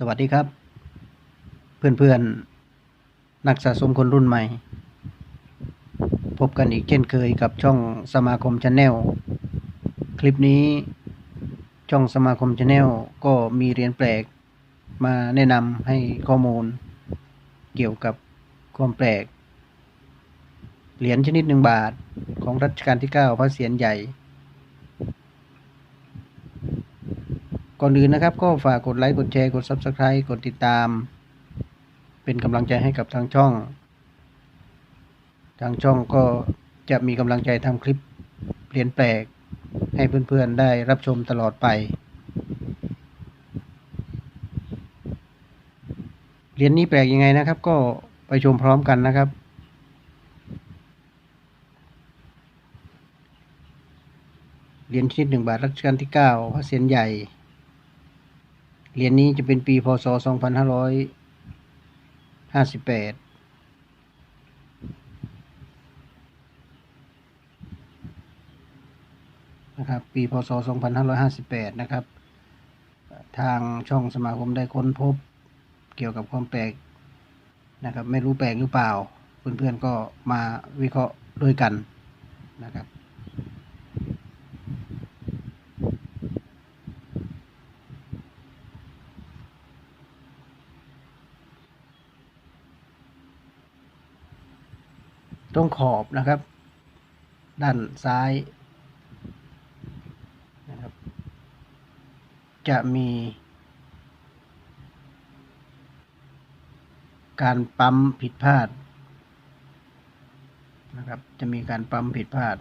สวัสดีครับ เพื่อนๆ นักสะสมคนรุ่นใหม่ พบกันอีกเช่นเคยกับช่องสมาคมชาแนลคลิปนี้ ช่องสมาคมชาแนลก็มีเหรียญแปลก มาแนะนำให้ข้อมูล เกี่ยวกับความแปลก เหรียญชนิดหนึ่งบาทของรัชกาลที่ 9 พระเศียรใหญ่ ก่อนอื่นนะครับ ก็ฝากกดไลค์ กดแชร์ กด Subscribe กดติดตาม เป็นกำลังใจให้กับทางช่อง ทางช่องก็จะมีกำลังใจทำคลิปเหรียญแปลกให้เพื่อนๆได้รับชมตลอดไปเหรียญนี้แปลกยังไงนะครับ ก็ไปชมพร้อมกันนะครับ เหรียญชนิดหนึ่งบาทรัชกาลที่9พระเศียรใหญ่ เหรียญนี้จะเป็นปีพศ 2558นะครับปีพศ 2558 นะครับ ทางช่องสมาคมได้ค้นพบเกี่ยวกับความแปลกนะครับ ไม่รู้แปลกหรือเปล่า เพื่อนๆก็มาวิเคราะห์ด้วยกันนะครับ ตรงขอบนะครับ ด้านซ้ายนะครับ จะมี การปั๊มผิดพลาดนะครับ จะมีการปั๊มผิดพลาด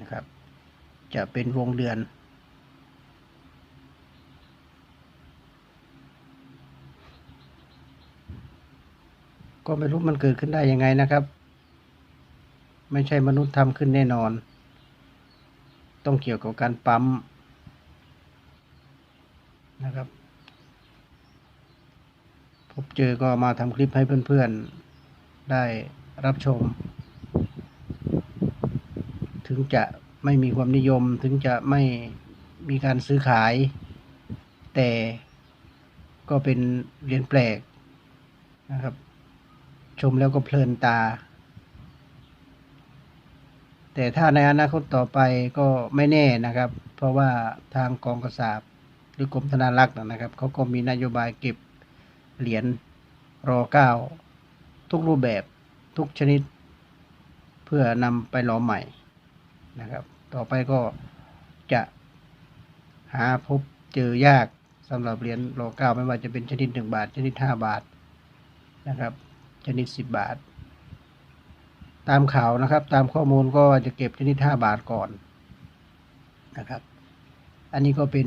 นะครับ จะเป็นวงเดือน ก็ไม่รู้มันเกิดขึ้นได้ยังไงนะครับ ไม่ใช่มนุษย์ทำขึ้นแน่นอน ต้องเกี่ยวกับการปั๊มนะครับ พบเจอก็มาทำคลิปให้เพื่อนๆ ได้รับชม ถึงจะไม่มีความนิยมถึงจะไม่มีการซื้อขาย แต่ก็เป็นเหรียญแปลกนะครับ ชมแล้วก็เพลินตา แต่ถ้าในอนาคตต่อไปก็ไม่แน่นะครับ เพราะว่าทางกองกษาบหรือกรมธนารักษ์นะครับเขาก็มีนโยบายเก็บเหรียญรอเก้าทุกรูปแบบทุกชนิด เพื่อนำไปหล้อมใหม่นะครับ ต่อไปก็จะหาพบเจอยากสำหรับเหรียญรอเก้าไม่ว่าจะเป็นชนิดหนึ่งบาท ชนิดห้าบาทนะครับ ชนิดสิบบาท ตามข่าวนะครับ ตามข้อมูลก็จะเก็บชนิดห้าบาทก่อนนะครับ อันนี้ก็เป็น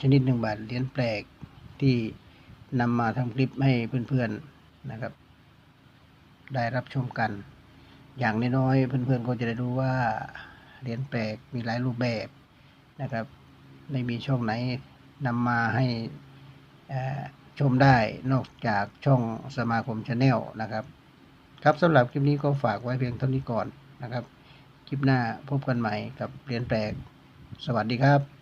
ชนิดหนึ่งบาทเหรียญแปลกที่นำมาทำคลิปให้เพื่อนๆนะครับ ได้รับชมกัน อย่างน้อยๆเพื่อนๆก็จะได้รู้ว่าเหรียญแปลกมีหลายรูปแบบนะครับ ไม่มีช่องไหนนำมาให้อ่อ ชมได้นอกจากช่องสมาคมชาแนลนะครับ ครับสำหรับคลิปนี้ก็ฝากไว้เพียงเท่านี้ก่อนนะครับ คลิปหน้าพบกันใหม่กับเหรียนแปลก สวัสดีครับ